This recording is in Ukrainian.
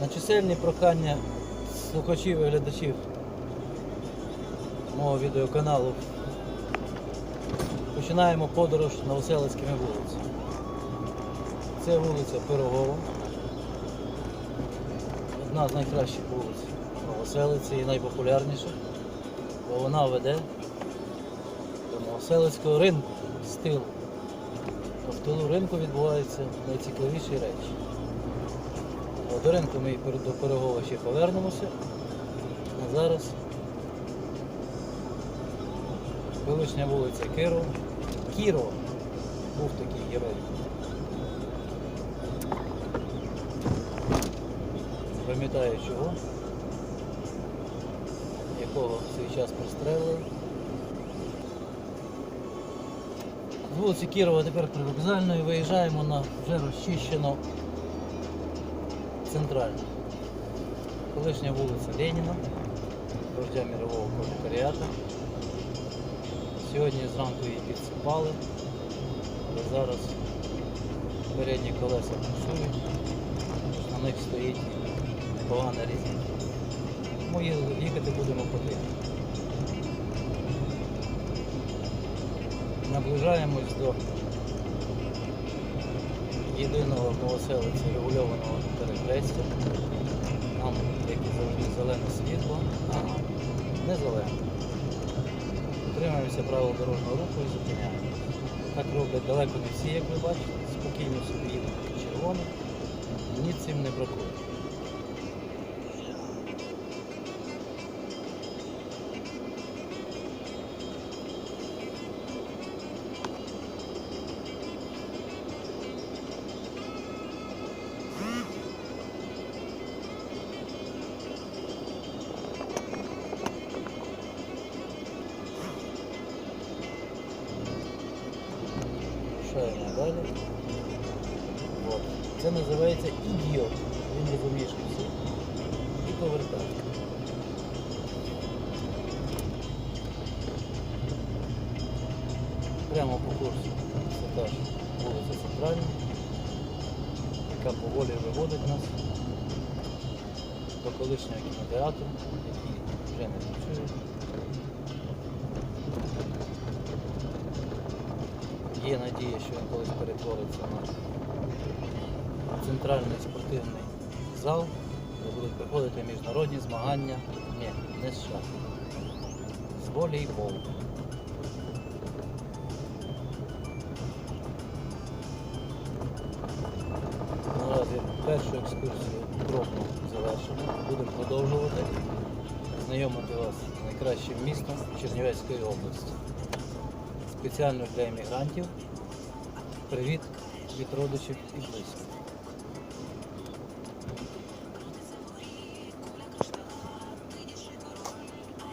На чисельні прохання слухачів і глядачів мого відеоканалу починаємо подорож новоселицькими вулицями. Це вулиця Пирогова, одна з найкращих вулиць Новоселиці і найпопулярніша, бо вона веде до Новоселицького ринку з тилу. А в тилу ринку відбуваються найцікавіші речі. До ринку ми до Пирогова ще повернемося. А зараз колишня вулиця Кирова. Кірова. Був такий герой. Пам'ятаю чого. Якого в свій час пристрелили. З вулиці Кірова тепер привокзальної виїжджаємо на вже розчищену центральну. Колишня вулиця Леніна, вождя мірового пролетаріата. Сьогодні зранку її підсипали, але зараз передні колеса працюють, на них стоїть непогана резина. Тому їхати будемо потихо. Наближаємось до єдиного в новоселиці регульованого перехрестя. Нам, як і завжди, зелене світло, а не зелене. Утримаємося правил дорожнього руху і зупиняємо. Так роблять далеко не всі, як ви бачите, спокійно собі їдуть під червоним, Мені цим не бракує. Далі. От. Це називається ідіот. Він всі. І повертає. Прямо по курсу. Це та ж вулиця Центральна, яка поволі виводить нас до колишнього кінотеатру, який вже не працює. Є надія, що він колись перетвориться на центральний спортивний зал, де будуть проходити міжнародні змагання. Ні, не шаху. З волейболу. Наразі першу екскурсію кроку завершено. Будемо продовжувати знайомити вас з найкращим містом Чернівецької області спеціально для іммігрантів. Привіт від родичів і близьких.